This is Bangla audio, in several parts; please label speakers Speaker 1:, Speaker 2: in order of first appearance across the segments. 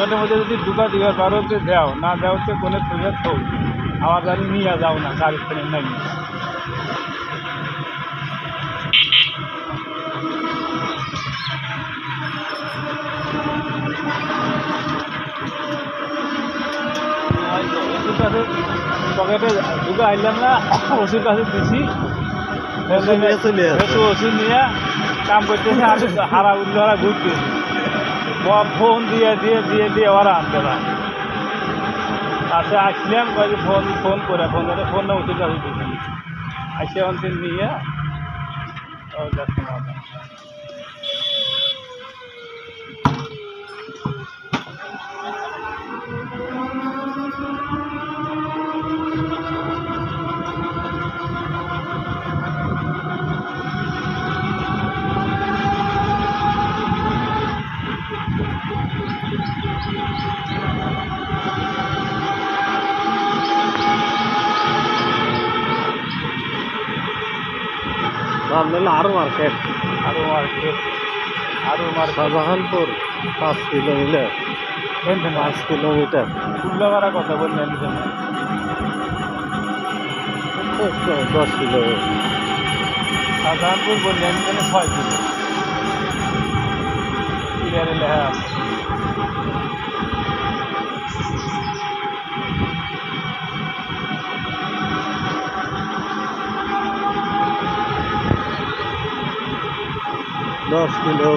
Speaker 1: পকেটের মধ্যে যদি ঢুকা দিবার পারো তো দেও না দেও তো কোনো খুঁজে তো আমার গাড়ি নিয়ে যাও না গাড়ি ফেলে নাই। ওষুধ কাছে পকেটে ঢুকে আইলাম না ওষুধ কাছে দিছি।
Speaker 2: ওষুধ নিয়ে
Speaker 1: কাম করতেছে আর হারা উঠলে ওরা ঘুরতে ফোন দিয়ে দিয়ে দিয়ে দিয়ে ওরা আনতে না আসে আসলাম কয়েক ফোন ফোন করে ফোন করে, ফোন না উঠে যাবে আসে অন্তিম নিয়ে যাচ্ছে না
Speaker 2: সামনে হলো আরও মার্কেট।
Speaker 1: আরও মার্কেট। আরও মার্কেট।
Speaker 2: শাহজাহানপুর পাঁচ কিলোমিটার। পাঁচ কিলোমিটার।
Speaker 1: কুল্লাপাড়া কথা বললেন
Speaker 2: দশ কিলোমিটার।
Speaker 1: শাহজাহানপুর বললেন ছয় কিলো ক্লিয়ারে লেখা আছে
Speaker 2: দশ কিলো।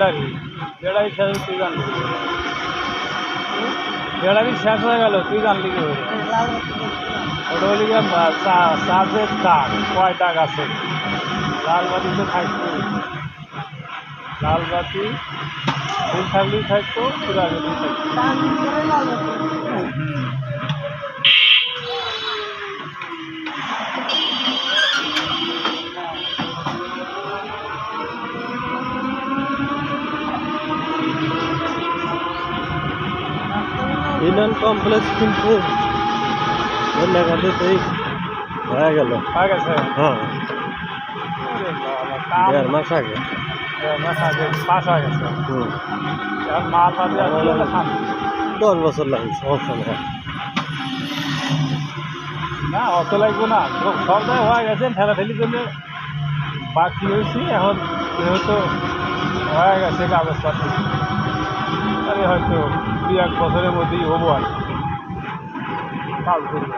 Speaker 1: বেড়ারি বেড়ারি শেষ, তুই জানলি। বেড়ারি শেষ হয়ে গেল, তুই জানলি কি ওটা হলি চার্জের টাক কয় টাক আছে? লাল বাতি তো থাকতো। লাল বাতি ফুল থাকলেই থাকতো পুরা গেলেই থাকতো।
Speaker 2: ইউনিয়ন কমপ্লেক্স কিন্তু লেখাতেই হয়ে গেল।
Speaker 1: হয়ে
Speaker 2: হ্যাঁ। দেড় মাস আগে। দশ বছর লাগে সমস্যা নেই।
Speaker 1: না অত লাগবে না। সব জায়গায় হয়ে গেছে ঠেলাঠেলি করলে বাকি হয়েছি। এখন যেহেতু হয়ে গেছে কাগজপাতি তাহলে হয়তো দু এক বছরের মধ্যেই হব আর কাজ করব।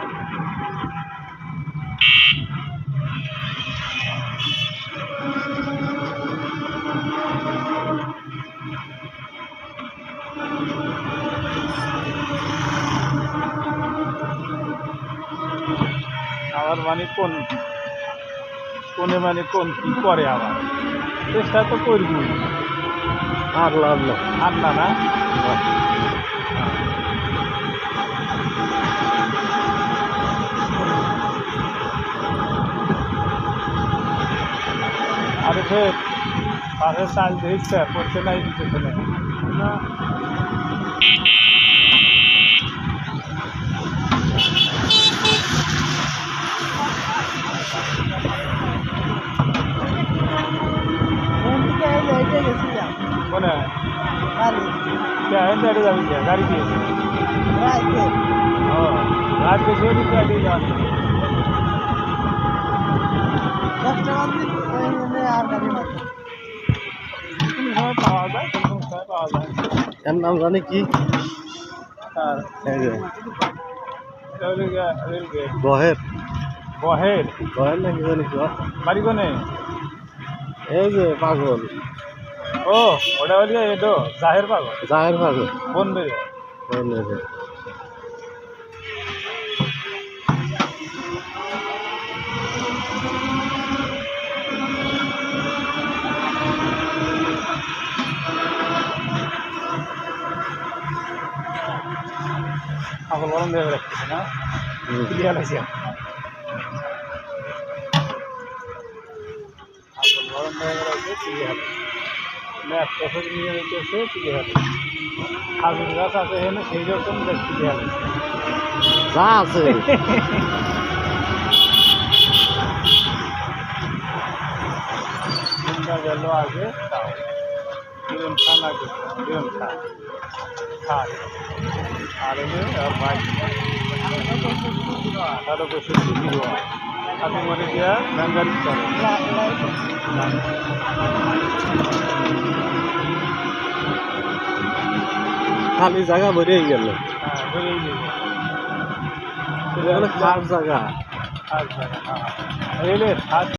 Speaker 1: আবার মানে কোন কোনে মানে কোন কি করে আবার? চেষ্টা তো করবি।
Speaker 2: আর না
Speaker 1: আর না না? هر साल देख پرٿي نه ڏي ٿو दिखे ڀاڻي गाड़ी गाड़ी آهي جيڪا
Speaker 2: এর নাম জানি কি? বহের।
Speaker 1: বহের?
Speaker 2: বহের নাকি জানি কি
Speaker 1: বাড়ি কোনে
Speaker 2: এই যে পাগল।
Speaker 1: ও ওটা হলি এটো জাহের পাগল।
Speaker 2: জাহের পাগল।
Speaker 1: বন বেরিয়ে পাগল গরম দিয়ে রাখতেছে না? ক্লিয়ার আছে পাগল গরম দিয়ে রাখছে ক্লিয়ার ম্যাপ প্রফেট নিয়ে রেখেছে ক্লিয়ার খাজুর গাছ আছে এখানে সেই রকম ক্লিয়ার আছে
Speaker 2: যা আছে।
Speaker 1: গেল আগে তাও। খান আগে কিরম খান খান আর বাইক আরও বেশি দিব আপনি মনে দিয়া গাঙ্গারি করে
Speaker 2: খালি জায়গা বেরিয়ে গেল
Speaker 1: হ্যাঁ। যাবে
Speaker 2: খার জায়গা
Speaker 1: হ্যাঁ রেলের হাত